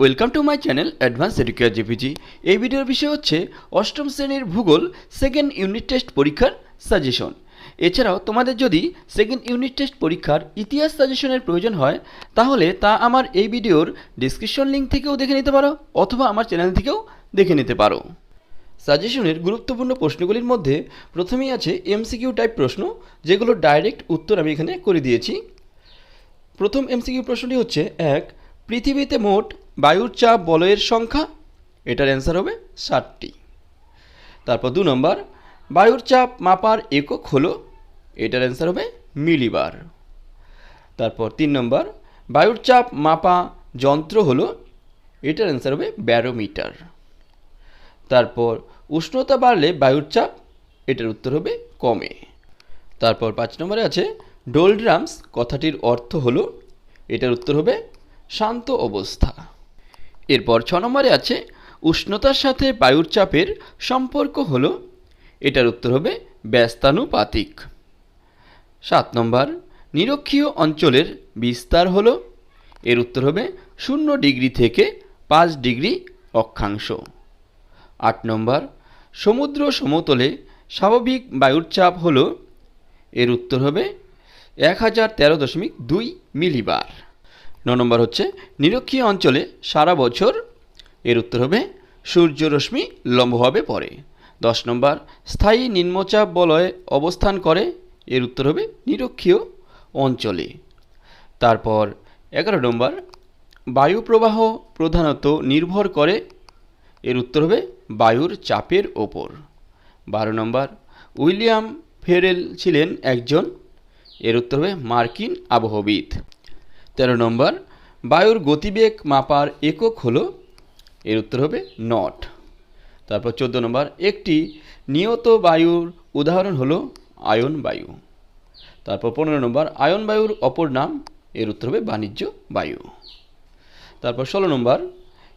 Welcome to my channel advance educare GPG এই ভিডিওর বিষয় হচ্ছে অষ্টম শ্রেণির ভূগোল সেকেন্ড ইউনিট টেস্ট পরীক্ষার সাজেশন এছাড়াও তোমাদের যদি সেকেন্ড ইউনিট টেস্ট পরীক্ষার ইতিহাস সাজেশনের প্রয়োজন হয়, তাহলে তা আমার এই ভিডিওর ডিসক্রিপশন লিঙ্ক থেকেও দেখে নিতে পারো, অথবা আমার চ্যানেল থেকেও দেখে নিতে পারো। সাজেশনের গুরুত্বপূর্ণ প্রশ্নগুলির মধ্যে প্রথমেই আছে এমসিকিউ টাইপ প্রশ্ন, যেগুলো ডাইরেক্ট উত্তর আমি এখানে করে দিয়েছি। প্রথম এমসিকিউ প্রশ্নটি হচ্ছে এক, পৃথিবীতে মোট বায়ুর চাপ বলয়ের সংখ্যা, এটার অ্যান্সার হবে ষাটটি। তারপর দু নম্বর, বায়ুর চাপ মাপার একক হলো, এটার অ্যান্সার হবে মিলিবার। তারপর তিন নম্বর, বায়ুর চাপ মাপা যন্ত্র হলো, এটার অ্যান্সার হবে ব্যারোমিটার। তারপর উষ্ণতা বাড়লে বায়ুর চাপ, এটার উত্তর হবে কমে। তারপর পাঁচ নম্বরে আছে, ডোলড্রামস কথাটির অর্থ হলো, এটার উত্তর হবে শান্ত অবস্থা। এরপর ছ নম্বরে আছে, উষ্ণতার সাথে বায়ুর চাপের সম্পর্ক হলো, এটার উত্তর হবে ব্যস্তানুপাতিক। সাত নম্বর, নিরক্ষীয় অঞ্চলের বিস্তার হলো, এর উত্তর হবে শূন্য ডিগ্রি থেকে পাঁচ ডিগ্রি অক্ষাংশ। আট নম্বর, সমুদ্র সমতলে স্বাভাবিক বায়ুর চাপ হলো, এর উত্তর হবে এক হাজার তেরো দশমিক দুই মিলিবার। ন নম্বর হচ্ছে, নিরক্ষীয় অঞ্চলে সারা বছর, এর উত্তর হবে সূর্যরশ্মি লম্বভাবে পড়ে দশ নম্বর, স্থায়ী নিম্নচাপ বলয়ে অবস্থান করে, এর উত্তর হবে, নিরক্ষীয় অঞ্চলে। তারপর, এগারো নম্বর, বায়ু প্রবাহ প্রধানত নির্ভর করে, এর উত্তর হবে, বায়ুর চাপের ওপর। বারো নম্বর, উইলিয়াম ফেরেল ছিলেন একজন, এর উত্তর হবে, মার্কিন আবহবিদ। তেরো নম্বর, বায়ুর গতিবেগ মাপার একক হলো, এর উত্তর হবে নট। তারপর চোদ্দ নম্বর, একটি নিয়ত বায়ুর উদাহরণ হলো আয়ন বায়ু। তারপর পনেরো নম্বর, আয়ন বায়ুর অপর নাম, এর উত্তর হবে বাণিজ্য বায়ু। তারপর ষোলো নম্বর,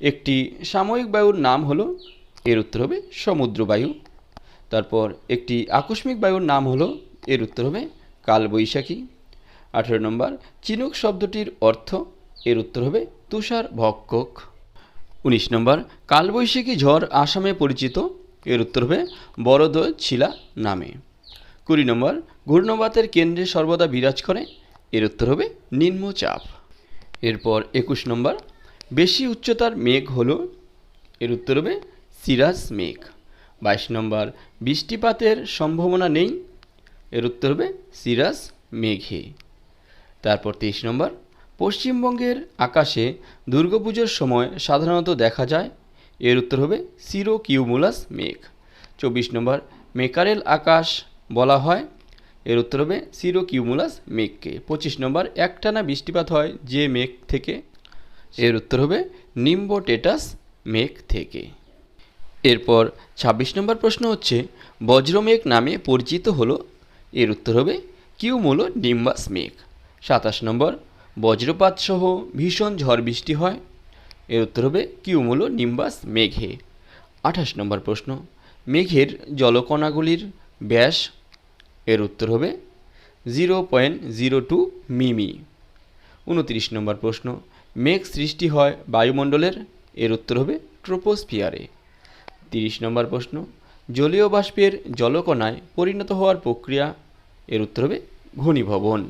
একটি সাময়িক বায়ুর নাম হলো, এর উত্তর হবে সমুদ্র বায়ু। তারপর একটি আকস্মিক বায়ুর নাম হলো, এর উত্তর হবে কালবৈশাখী। আঠেরো নম্বর, চিনুক শব্দটির অর্থ, এর উত্তর হবে তুষার ভক্ষক। উনিশ নম্বর, কালবৈশাখী ঝড় আসামে পরিচিত, এর উত্তর হবে বড়দ ছিলা নামে। কুড়ি নম্বর ঘূর্ণবাতের কেন্দ্রে সর্বদা বিরাজ করে, এর উত্তর হবে নিম্নচাপ। এরপর একুশ নম্বর, বেশি উচ্চতার মেঘ হল, এর উত্তর হবে সিরাজ মেঘ। বাইশ নম্বর, বৃষ্টিপাতের সম্ভাবনা নেই, এর উত্তর হবে সিরাজ মেঘে। তারপর তেইশ নম্বর, পশ্চিমবঙ্গের আকাশে দুর্গাপুজোর সময় সাধারণত দেখা যায়, এর উত্তর হবে সিরো কিউমুলাস মেঘ। চব্বিশ নম্বর, মেকারেল আকাশ বলা হয়, এর উত্তর হবে সিরো কিউমুলাস মেঘকে। পঁচিশ নম্বর, একটানা বৃষ্টিপাত হয় যে মেঘ থেকে, এর উত্তর হবে নিম্বোটেটাস মেঘ থেকে। এরপর ২৬ নম্বর প্রশ্ন হচ্ছে, বজ্রমেঘ নামে পরিচিত হলো, এর উত্তর হবে কিউমুলো নিম্বাস মেঘ। সাতাশ নম্বর বজ্রপাত সহ ভীষণ ঝড় বৃষ্টি হয়। এর উত্তর হবে কিউমুলো নিম্বাস মেঘে। আঠাশ নম্বর প্রশ্ন, মেঘের জলকণাগুলির ব্যাস, এর উত্তর হবে জিরো পয়েন্ট জিরো টু মিমি। উনত্রিশ নম্বর প্রশ্ন, মেঘ সৃষ্টি হয় বায়ুমণ্ডলের, এর উত্তর হবে ট্রোপোস্ফিয়ারে। তিরিশ নম্বর প্রশ্ন জলীয় বাষ্পের জলকণায় পরিণত হওয়ার প্রক্রিয়া, এর উত্তর হবে ঘনীভবন।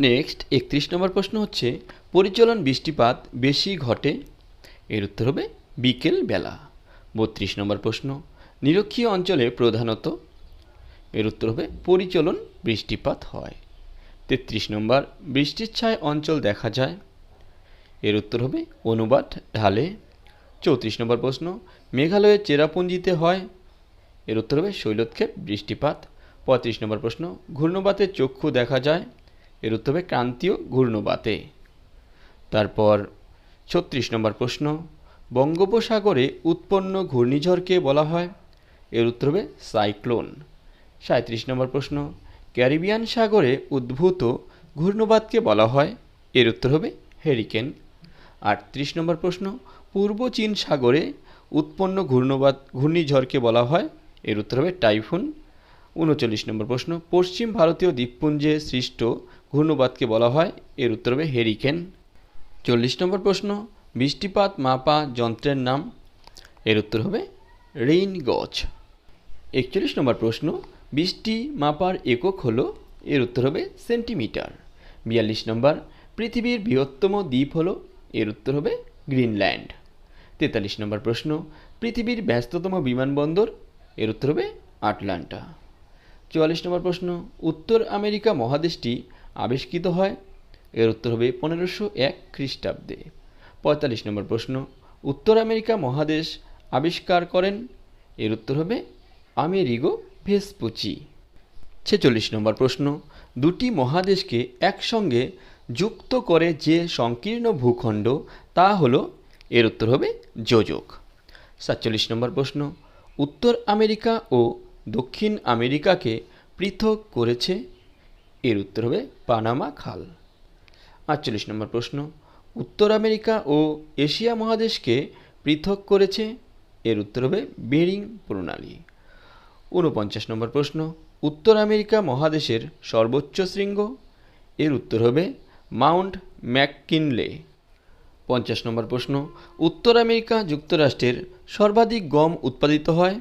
নেক্সট একত্রিশ নম্বর প্রশ্ন হচ্ছে, পরিচলন বৃষ্টিপাত বেশি ঘটে? এর উত্তর হবে, বিকেল বেলা। বত্রিশ নম্বর প্রশ্ন, নিরক্ষীয় অঞ্চলে প্রধানত? এর উত্তর হবে, পরিচলন বৃষ্টিপাত হয়। তেত্রিশ নম্বর, বৃষ্টির ছায় অঞ্চল দেখা যায়? এর উত্তর হবে, অনুবাদ ঢালে। চৌত্রিশ নম্বর প্রশ্ন মেঘালয়ের চেরাপুঞ্জিতে হয়? এর উত্তর হবে, শৈলক্ষেপ বৃষ্টিপাত। পঁয়ত্রিশ নম্বর প্রশ্ন ঘূর্ণবাতের চক্ষু দেখা যায়? এর উত্তর হবে ক্রান্তীয় ঘূর্ণবাতে। তারপর ছত্রিশ নম্বর প্রশ্ন, বঙ্গোপসাগরে উৎপন্ন ঘূর্ণিঝড়কে বলা হয়? এর উত্তর হবে সাইক্লোন। সাঁত্রিশ নম্বর প্রশ্ন, ক্যারিবিয়ান সাগরে উদ্ভূত ঘূর্ণবাতকে বলা হয়? এর উত্তর হবে হেরিকেন। আটত্রিশ নম্বর প্রশ্ন, পূর্ব চীন সাগরে উৎপন্ন ঘূর্ণবাত, ঘূর্ণিঝড়কে বলা হয়? এর উত্তর হবে টাইফুন। উনচল্লিশ নম্বর প্রশ্ন, পশ্চিম ভারতীয় দ্বীপপুঞ্জে সৃষ্ট ঘূর্ণবাতকে বলা হয়। এর উত্তর হবে হেরিকেন চল্লিশ নম্বর প্রশ্ন, বৃষ্টিপাত মাপা যন্ত্রের নাম? এর উত্তর হবে রেইন গজ একচল্লিশ নম্বর প্রশ্ন, বৃষ্টি মাপার একক হলো? এর উত্তর হবে সেন্টিমিটার বিয়াল্লিশ নম্বর, পৃথিবীর বৃহত্তম দ্বীপ হলো? এর উত্তর হবে গ্রিনল্যান্ড তেতাল্লিশ নম্বর প্রশ্ন, পৃথিবীর ব্যস্ততম বিমানবন্দর? এর উত্তর হবে আটলান্টা। চুয়াল্লিশ নম্বর প্রশ্ন, উত্তর আমেরিকা মহাদেশটি আবিষ্কৃত হয়। এর উত্তর হবে পনেরোশো এক খ্রিস্টাব্দে। পঁয়তাল্লিশ নম্বর প্রশ্ন, উত্তর আমেরিকা মহাদেশ আবিষ্কার করেন? এর উত্তর হবে আমেরিগো ভেসপুচি। ছেচল্লিশ নম্বর প্রশ্ন, দুটি মহাদেশকে একসঙ্গে যুক্ত করে যে সংকীর্ণ ভূখণ্ড, তা হল, এর উত্তর হবে যোজক। সাতচল্লিশ নম্বর প্রশ্ন, উত্তর আমেরিকা ও দক্ষিণ আমেরিকাকে পৃথক করেছে? এর উত্তর হবে পানামা খাল। আটচল্লিশ নম্বর প্রশ্ন, উত্তর আমেরিকা ও এশিয়া মহাদেশকে পৃথক করেছে? এর উত্তর হবে বেরিং প্রণালী। ঊনপঞ্চাশ নম্বর প্রশ্ন, উত্তর আমেরিকা মহাদেশের সর্বোচ্চ শৃঙ্গ? এর উত্তর হবে মাউন্ট ম্যাককিনলে। পঞ্চাশ নম্বর প্রশ্ন, উত্তর আমেরিকা যুক্তরাষ্ট্রের সর্বাধিক গম উৎপাদিত হয়?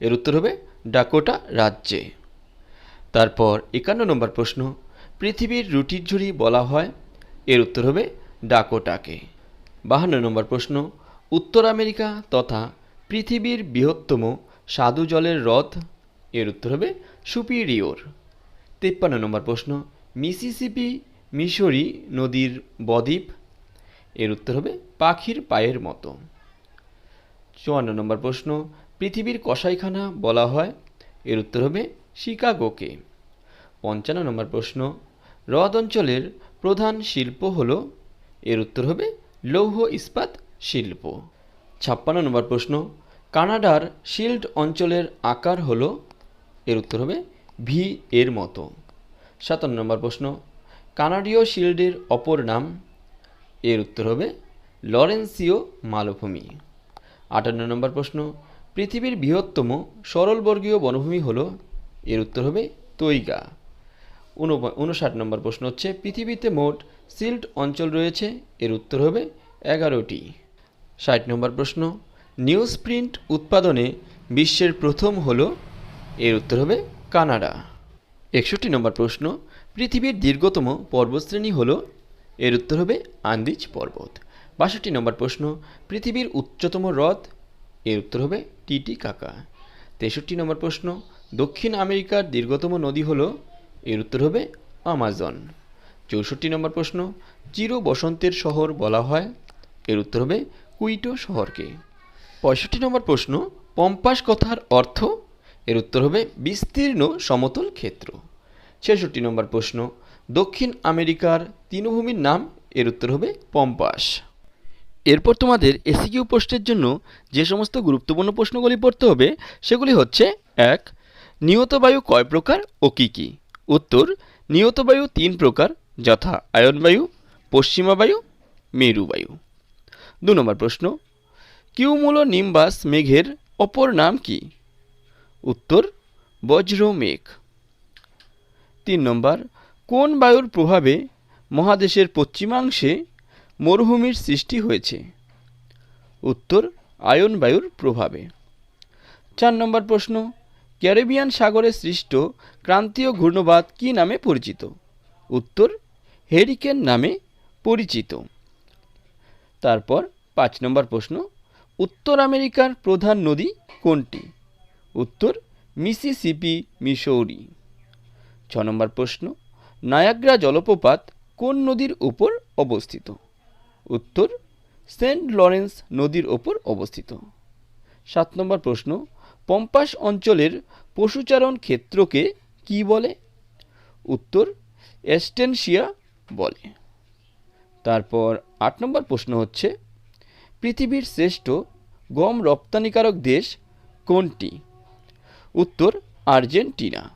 এর উত্তর হবে ডাকোটা রাজ্যে। তারপর একান্ন নম্বর প্রশ্ন, পৃথিবীর রুটির ঝুড়ি বলা হয়, এর উত্তর হবে ডাকোটাকে। বাহান্ন নম্বর প্রশ্ন, উত্তর আমেরিকা তথা পৃথিবীর বৃহত্তম স্বাদু জলের হ্রদ, এর উত্তর হবে সুপিরিয়র তেপ্পান্ন নম্বর প্রশ্ন, মিসিসিপি মিশরি নদীর বদ্বীপ, এর উত্তর হবে পাখির পায়ের মতো। চুয়ান্ন নম্বর প্রশ্ন, পৃথিবীর কসাইখানা বলা হয়, এর উত্তর হবে শিকাগোকে। পঞ্চান্ন নম্বর প্রশ্ন, হ্রদ অঞ্চলের প্রধান শিল্প হল, এর উত্তর হবে লৌহ ইস্পাত শিল্প। ছাপ্পান্ন নম্বর প্রশ্ন, কানাডার শিল্ড অঞ্চলের আকার হল, এর উত্তর হবে ভি এর মতো। সাতান্ন নম্বর প্রশ্ন, কানাডীয় শিল্ডের অপর নাম, এর উত্তর হবে লরেন্সিও মালভূমি। আটান্ন নম্বর প্রশ্ন, পৃথিবীর বৃহত্তম সরলবর্গীয় বনভূমি হল এর উত্তর হবে তৈগা। উনষাট নম্বর প্রশ্ন হচ্ছে, পৃথিবীতে মোট সিল্ট অঞ্চল রয়েছে, এর উত্তর হবে এগারোটি। ষাট নম্বর প্রশ্ন নিউজ প্রিন্ট উৎপাদনে বিশ্বের প্রথম হল, এর উত্তর হবে কানাডা। একষট্টি নম্বর প্রশ্ন, পৃথিবীর দীর্ঘতম পর্বতশ্রেণী হল, এর উত্তর হবে আন্দিজ পর্বত। বাষট্টি নম্বর প্রশ্ন, পৃথিবীর উচ্চতম হ্রদ, এর উত্তর হবে টিটি কাকা তেষট্টি নম্বর প্রশ্ন দক্ষিণ আমেরিকার দীর্ঘতম নদী হল, এর উত্তর হবে আমাজন। চৌষট্টি নম্বর প্রশ্ন, চির বসন্তের শহর বলা হয়, এর উত্তর হবে কুইটো শহরকে। পঁয়ষট্টি নম্বর প্রশ্ন, পম্পাস কথার অর্থ, এর উত্তর হবে বিস্তীর্ণ সমতল ক্ষেত্র। ছেষট্টি নম্বর প্রশ্ন, দক্ষিণ আমেরিকার তৃণভূমির নাম, এর উত্তর হবে পম্পাস। এরপর তোমাদের এসিকিউ পোস্টের জন্য যে সমস্ত গুরুত্বপূর্ণ প্রশ্নগুলি পড়তে হবে, সেগুলি হচ্ছে, এক নিয়ত বায়ু কয় প্রকার ও কী কী? উত্তর, নিয়ত বায়ু তিন প্রকার, যথা আয়ন বায়ু, পশ্চিমা বায়ু, মেরু বায়ু। দু নম্বর প্রশ্ন, কিউমুলো নিম্বাস মেঘের অপর নাম কি? উত্তর, বজ্র মেঘ। তিন নম্বর, কোন বায়ুর প্রভাবে মহাদেশের পশ্চিমাংশে মরুভূমির সৃষ্টি হয়েছে? উত্তর, আয়ন বায়ুর প্রভাবে। চার নম্বর প্রশ্ন ক্যারিবিয়ান সাগরে সৃষ্ট ক্রান্তীয় ঘূর্ণবাদ কী নামে পরিচিত? উত্তর, হেরিকেন নামে পরিচিত। তারপর পাঁচ নম্বর প্রশ্ন, উত্তর আমেরিকার প্রধান নদী কোনটি? উত্তর, মিসিসিপি, মিসৌরি। ছ নম্বর প্রশ্ন, নায়াগ্রা জলপ্রপাত কোন নদীর উপর অবস্থিত? উত্তর, সেন্ট লরেন্স নদীর ওপর অবস্থিত। সাত নম্বর প্রশ্ন পম্পাস অঞ্চলের পশুচারণ ক্ষেত্রকে কি বলে? উত্তর, এস্টেনশিয়া বলে। তারপর আট নম্বর প্রশ্ন হচ্ছে, পৃথিবীর শ্রেষ্ঠ গম রপ্তানিকারক দেশ কোনটি? উত্তর, আর্জেন্টিনা।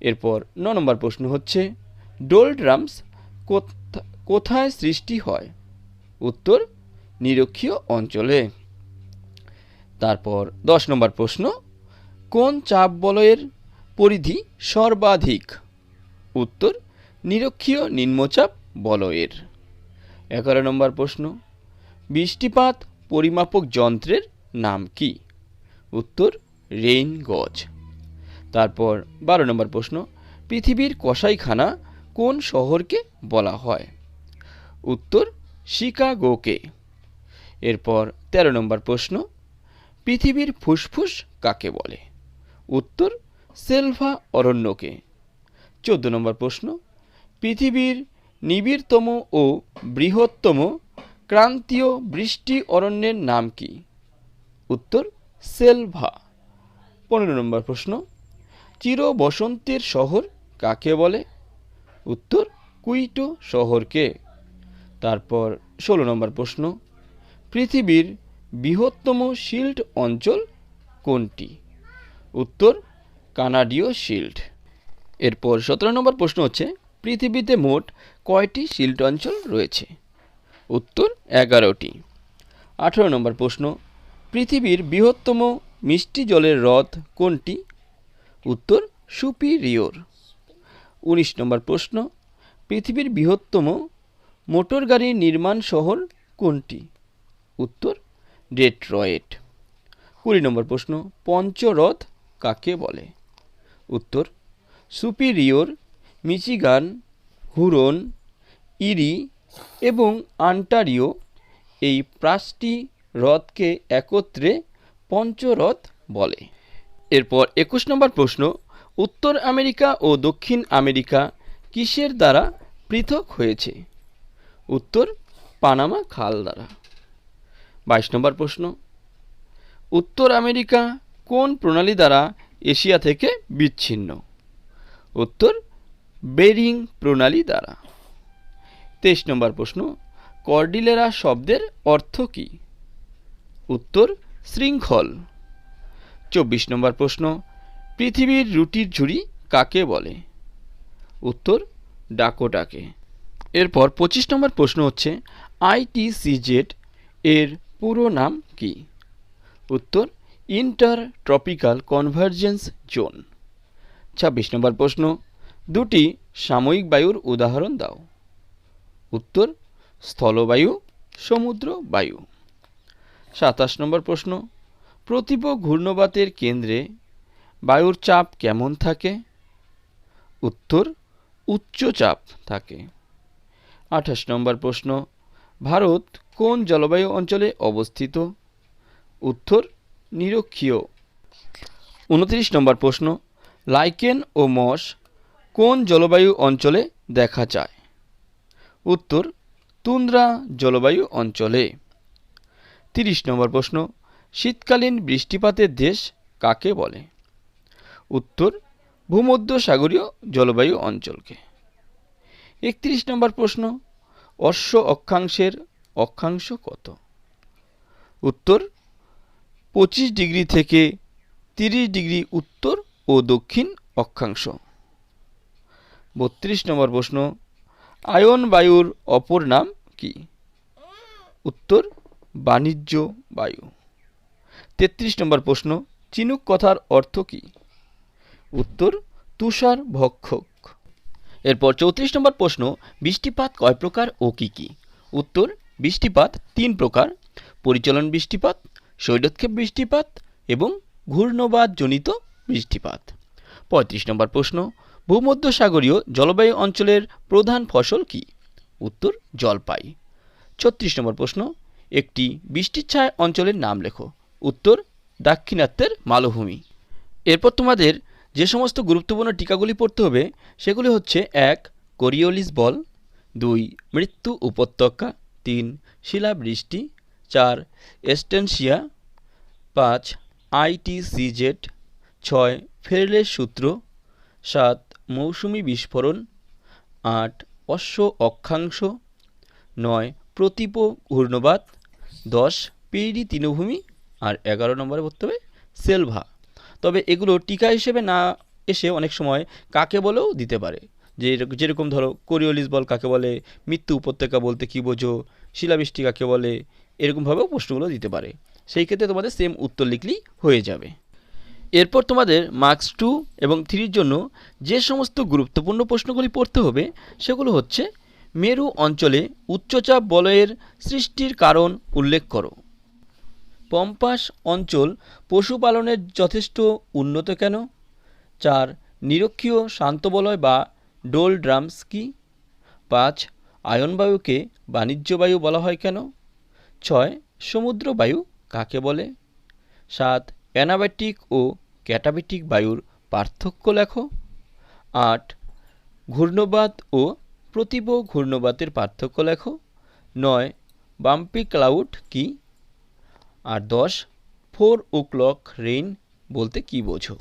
এরপর ন নম্বর প্রশ্ন হচ্ছে ডোল ড্রামস কোথা- কোথায় সৃষ্টি হয়? উত্তর, নিরক্ষীয় অঞ্চলে। তারপর দশ নম্বর প্রশ্ন, কোন চাপ বলয়ের পরিধি সর্বাধিক? উত্তর, নিরক্ষীয় নিম্নচাপ বলয়ের। এগারো নম্বর প্রশ্ন, বৃষ্টিপাত পরিমাপক যন্ত্রের নাম কি? উত্তর, রেইন গজ। তারপর বারো নম্বর প্রশ্ন, পৃথিবীর কসাইখানা কোন শহরকে বলা হয়? উত্তর, শিকাগোকে। এরপর তেরো নম্বর প্রশ্ন পৃথিবীর ফুসফুস কাকে বলে? উত্তর, সেলভা অরণ্যকে। চোদ্দ নম্বর প্রশ্ন, পৃথিবীর নিবিড়তম ও বৃহত্তম ক্রান্তীয় বৃষ্টি অরণ্যের নাম কি? উত্তর, সেলভা। পনেরো নম্বর প্রশ্ন চির বসন্তের শহর কাকে বলে? উত্তর, কুইটো শহরকে। তারপর ষোলো নম্বর প্রশ্ন, পৃথিবীর বৃহত্তম শিল্ড অঞ্চল কোনটি? উত্তর, কানাডীয় শিল্ড। এরপর সতেরো নম্বর প্রশ্ন হচ্ছে, পৃথিবীতে মোট কয়টি শিল্ড অঞ্চল রয়েছে? উত্তর, এগারোটি। আঠেরো নম্বর প্রশ্ন, পৃথিবীর বৃহত্তম মিষ্টি জলের হ্রদ কোনটি? উত্তর সুপিরিয়র উনিশ নম্বর প্রশ্ন, পৃথিবীর বৃহত্তম মোটর গাড়ি নির্মাণ শহর কোনটি? উত্তর ডেট্রয়েট। কুড়ি নম্বর প্রশ্ন, পঞ্চরথ কাকে বলে? উত্তর, সুপিরিয়র, মিচিগান, হুরন, ইরি এবং আন্টারিও এই পাঁচটি হ্রদকে একত্রে পঞ্চরথ বলে। এরপর একুশ নম্বর প্রশ্ন, উত্তর আমেরিকা ও দক্ষিণ আমেরিকা কিসের দ্বারা পৃথক হয়েছে? উত্তর, পানামা খাল দ্বারা। বাইশ নম্বর প্রশ্ন। উত্তর আমেরিকা কোন প্রণালী দ্বারা এশিয়া থেকে বিচ্ছিন্ন? উত্তর, বেরিং প্রণালী দ্বারা। তেইশ নম্বর প্রশ্ন, কর্ডিলেরা শব্দের অর্থ কী? উত্তর, শৃঙ্খল। চব্বিশ নম্বর প্রশ্ন, পৃথিবীর রুটির ঝুড়ি কাকে বলে? উত্তর, ডাকোটাকে। এরপর পঁচিশ নম্বর প্রশ্ন হচ্ছে, আইটিসিজেড এর পুরো নাম কি? উত্তর ইন্টার ট্রপিক্যাল কনভার্জেন্স জোন। ছাব্বিশ নম্বর প্রশ্ন, দুটি সাময়িক বায়ুর উদাহরণ দাও। উত্তর, স্থলবায়ু, সমুদ্র বায়ু। সাতাশ নম্বর প্রশ্ন প্রতিপ ঘূর্ণবাতের কেন্দ্রে বায়ুর চাপ কেমন থাকে? উত্তর, উচ্চ চাপ থাকে। আঠাশ নম্বর প্রশ্ন ভারত কোন জলবায়ু অঞ্চলে অবস্থিত? উত্তর, নিরক্ষীয়। উনত্রিশ নম্বর প্রশ্ন, লাইকেন ও মস কোন জলবায়ু অঞ্চলে দেখা যায়? উত্তর, তুন্দ্রা জলবায়ু অঞ্চলে। তিরিশ নম্বর প্রশ্ন, শীতকালীন বৃষ্টিপাতের দেশ কাকে বলে? উত্তর, ভূমধ্যসাগরীয় জলবায়ু অঞ্চলকে। একত্রিশ নম্বর প্রশ্ন অশ্ব অক্ষাংশের অক্ষাংশ কত? উত্তর, পঁচিশ ডিগ্রি থেকে তিরিশ ডিগ্রি উত্তর ও দক্ষিণ অক্ষাংশ। বত্রিশ নম্বর প্রশ্ন, আয়ন বায়ুর অপর নাম কি? উত্তর, বাণিজ্য বায়ু। তেত্রিশ নম্বর প্রশ্ন, চিনুক কথার অর্থ কি? উত্তর, তুষার ভক্ষক। এরপর চৌত্রিশ নম্বর প্রশ্ন, বৃষ্টিপাত কয় প্রকার ও কী কী? উত্তর, বৃষ্টিপাত তিন প্রকার, পরিচলন বৃষ্টিপাত শৈলক্ষেপ বৃষ্টিপাত এবং ঘূর্ণবাদজনিত বৃষ্টিপাত। পঁয়ত্রিশ নম্বর প্রশ্ন, ভূমধ্যসাগরীয় জলবায়ু অঞ্চলের প্রধান ফসল কি? উত্তর, জলপাই। ছত্রিশ নম্বর প্রশ্ন, একটি বৃষ্টিচ্ছায় অঞ্চলের নাম লেখো। উত্তর, দাক্ষিণাত্যের মালভূমি। এরপর তোমাদের যে সমস্ত গুরুত্বপূর্ণ টিকাগুলি পড়তে হবে, সেগুলি হচ্ছে, এক, কোরিওলিস বল, দুই, মৃত্যু উপত্যকা, তিন, শিলাবৃষ্টি, চার, এস্টেনশিয়া, পাঁচ আইটিসিজেড ছয়, ফেরলের সূত্র, সাত, মৌসুমি বিস্ফোরণ, আট, অশ্ব অক্ষাংশ, নয়, প্রতীপ ঘূর্ণবাত, দশ পিডি তৃণভূমি, আর এগারো নম্বরে পড়তে হবে সেলভা। তবে এগুলো টিকা হিসেবে না এসে অনেক সময় কাকে বলেও দিতে পারে। যে যেরকম ধরো কোরিওলিস বল কাকে বলে, মৃত্যু উপত্যকা বলতে কী বোঝো, শিলাবৃষ্টি কাকে বলে এরকমভাবেও প্রশ্নগুলো দিতে পারে। সেই ক্ষেত্রে তোমাদের সেম উত্তর লিখলেই হয়ে যাবে। এরপর তোমাদের মার্কস টু এবং থ্রির জন্য যে সমস্ত গুরুত্বপূর্ণ প্রশ্নগুলি পড়তে হবে, সেগুলো হচ্ছে, মেরু অঞ্চলে উচ্চচাপ বলয়ের সৃষ্টির কারণ উল্লেখ করো। পম্পাস অঞ্চল পশুপালনের যথেষ্ট উন্নত কেন? চার, নিরক্ষীয় শান্ত বলয় বা ডোল ড্রামস কি? পাঁচ, আয়নবায়ুকে বাণিজ্য বায়ু বলা হয় কেন? ছয় সমুদ্র বায়ু কাকে বলে? সাত, অ্যানাবাটিক ও ক্যাটাবেটিক বায়ুর পার্থক্য লেখো। আট, ঘূর্ণবাত ও প্রতিব ঘূর্ণবাতের পার্থক্য লেখো। নয়, বাম্পি ক্লাউড কি? আর দশ ফোর ও ক্লক রেইন বলতে কি বোঝো?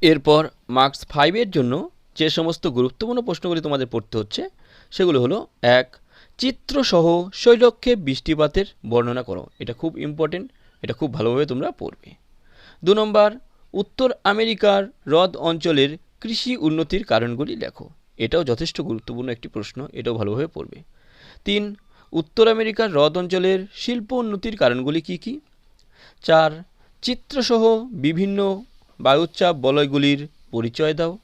এরপর মার্কস ফাইভের জন্য যে সমস্ত গুরুত্বপূর্ণ প্রশ্নগুলি তোমাদের পড়তে হচ্ছে, সেগুলো হলো এক, চিত্রসহ শৈলক্ষে বৃষ্টিপাতের বর্ণনা করো। এটা খুব ইম্পর্টেন্ট এটা খুব ভালোভাবে তোমরা পড়বে। দু নম্বর, উত্তর আমেরিকার হ্রদ অঞ্চলের কৃষি উন্নতির কারণগুলি লেখো। এটাও যথেষ্ট গুরুত্বপূর্ণ একটি প্রশ্ন, এটাও ভালোভাবে পড়বে। তিন উত্তর আমেরিকার হ্রদ অঞ্চলের শিল্প উন্নতির কারণগুলি কি কি? চার, চিত্রসহ বিভিন্ন বায়ুচাপ বলয়গুলির পরিচয় দাও।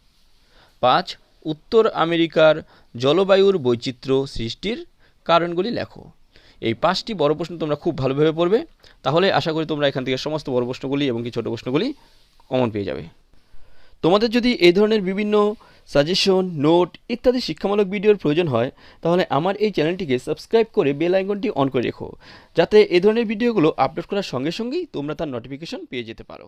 পাঁচ, উত্তর আমেরিকার জলবায়ুর বৈচিত্র্য সৃষ্টির কারণগুলি লেখো। এই পাঁচটি বড় প্রশ্ন তোমরা খুব ভালোভাবে পড়বে। তাহলে আশা করি তোমরা এখান থেকে সমস্ত বড় প্রশ্নগুলি এবং কি ছোট প্রশ্নগুলি কমন পেয়ে যাবে। তোমাদের যদি এই ধরনের বিভিন্ন সাজেশন নোট ইত্যাদি শিক্ষামূলক ভিডিওর প্রয়োজন হয়, তাহলে আমার এই চ্যানেলটিকে সাবস্ক্রাইব করে বেল আইকনটি অন করে রেখো, যাতে এ ধরনের ভিডিওগুলো আপলোড করার সঙ্গে সঙ্গেই তোমরা তার নোটিফিকেশন পেয়ে যেতে পারো।